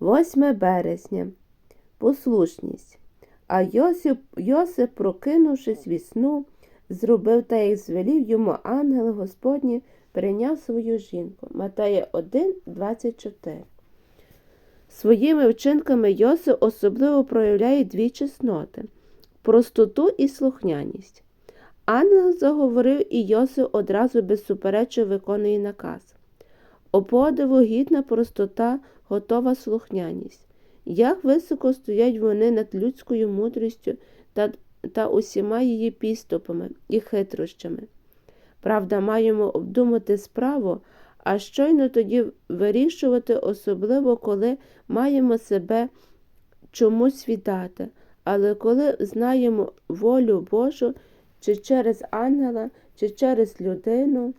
8 березня. Послушність. А Йосип, Йосип, прокинувшись від сну, зробив та, як звелів йому ангел Господній, прийняв свою жінку. Матея 1, 24. Своїми вчинками Йосип особливо проявляє дві чесноти простоту і слухняність. Ангел заговорив, і Йосип одразу безсуперечно виконує наказ. О подиву гідна простота, готова слухняність. Як високо стоять вони над людською мудрістю та, та усіма її підступами і хитрощами. Правда, маємо обдумати справу, а щойно тоді вирішувати, особливо коли маємо себе чомусь віддати, але коли знаємо волю Божу, чи через ангела, чи через людину,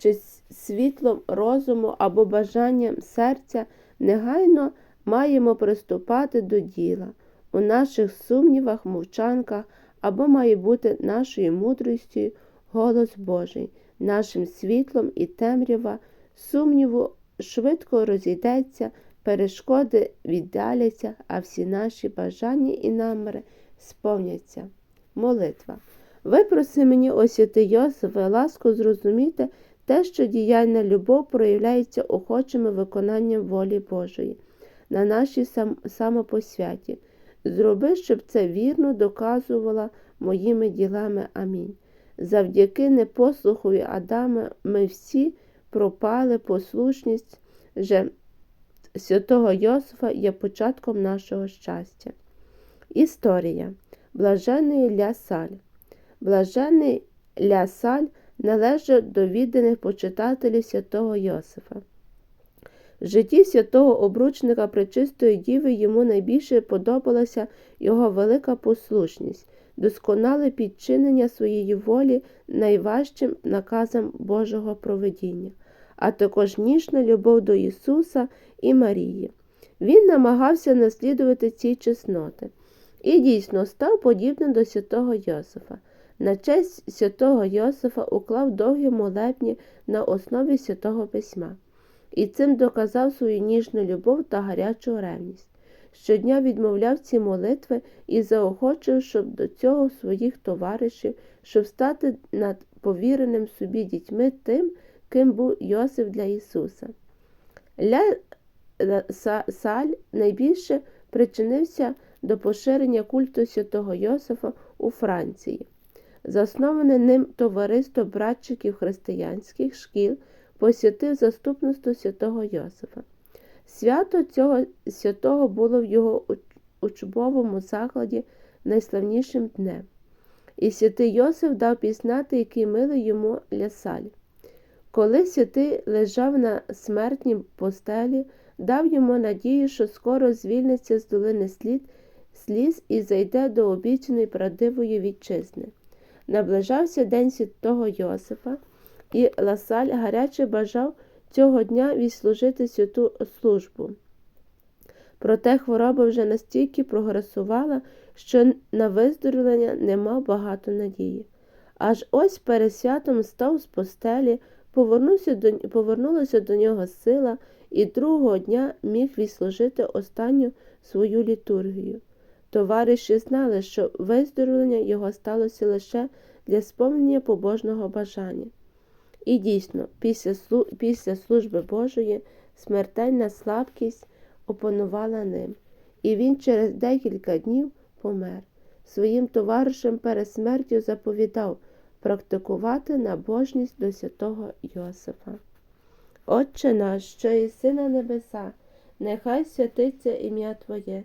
чи світлом розуму або бажанням серця, негайно маємо приступати до діла. У наших сумнівах, мовчанках або має бути нашою мудрістю голос Божий, нашим світлом і темрява, сумніву швидко розійдеться, перешкоди віддаляться, а всі наші бажання і наміри сповняться. Молитва. Випроси мені, освяти Йосифе, ласку зрозуміти те, що діяльна любов проявляється охочими виконанням волі Божої на нашій сам, самопосвяті. Зроби, щоб це вірно доказувала моїми ділами. Амінь. Завдяки непослухові Адама ми всі пропали послушність же святого Йосифа є початком нашого щастя. Історія Блажений Лясаль. Блажений Лясаль належить до відданих почитателів святого Йосифа. В житті святого обручника Пречистої Діви йому найбільше подобалася його велика послушність, досконале підчинення своєї волі найважчим наказам Божого проведіння, а також ніжна любов до Ісуса і Марії. Він намагався наслідувати ці чесноти і дійсно став подібним до святого Йосифа. На честь святого Йосифа уклав довгі молебні на основі святого письма і цим доказав свою ніжну любов та гарячу ревність. Щодня відмовляв ці молитви і заохочив, щоб до цього своїх товаришів, щоб стати над повіреним собі дітьми тим, ким був Йосиф для Ісуса. Ля Саль найбільше причинився до поширення культу святого Йосифа у Франції. Засноване ним товариство братчиків християнських шкіл посвятив заступництво святого Йосифа. Свято цього святого було в його учбовому закладі найславнішим днем. І святий Йосиф дав пізнати, який милий йому лясаль. Коли святий лежав на смертній постелі, дав йому надію, що скоро звільниться з долини слід, сліз і зайде до обіцяної правдивої вітчизни. Наближався день святого Йосифа і Ласаль гаряче бажав цього дня відслужити святу службу. Проте хвороба вже настільки прогресувала, що на виздоровлення не мав багато надії. Аж ось перед святом став з постелі, повернувся до, повернулася до нього сила і другого дня міг відслужити останню свою літургію. Товариші знали, що виздоровлення його сталося лише для сповнення побожного бажання. І дійсно, після після служби Божої смертельна слабкість опанувала ним, і він через декілька днів помер. Своїм товаришем перед смертю заповідав практикувати набожність до святого Йосифа. Отче наш, що єси на небеса, нехай святиться ім'я Твоє,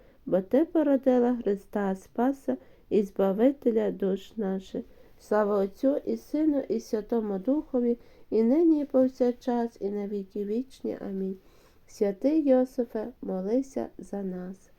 бо Ти породила Христа Спаса і Збавителя душ наших. Слава Отцю і Сину, і Святому Духові, і нині, і повсякчас, і на віки вічні. Амінь. Святий Йосифе, молися за нас.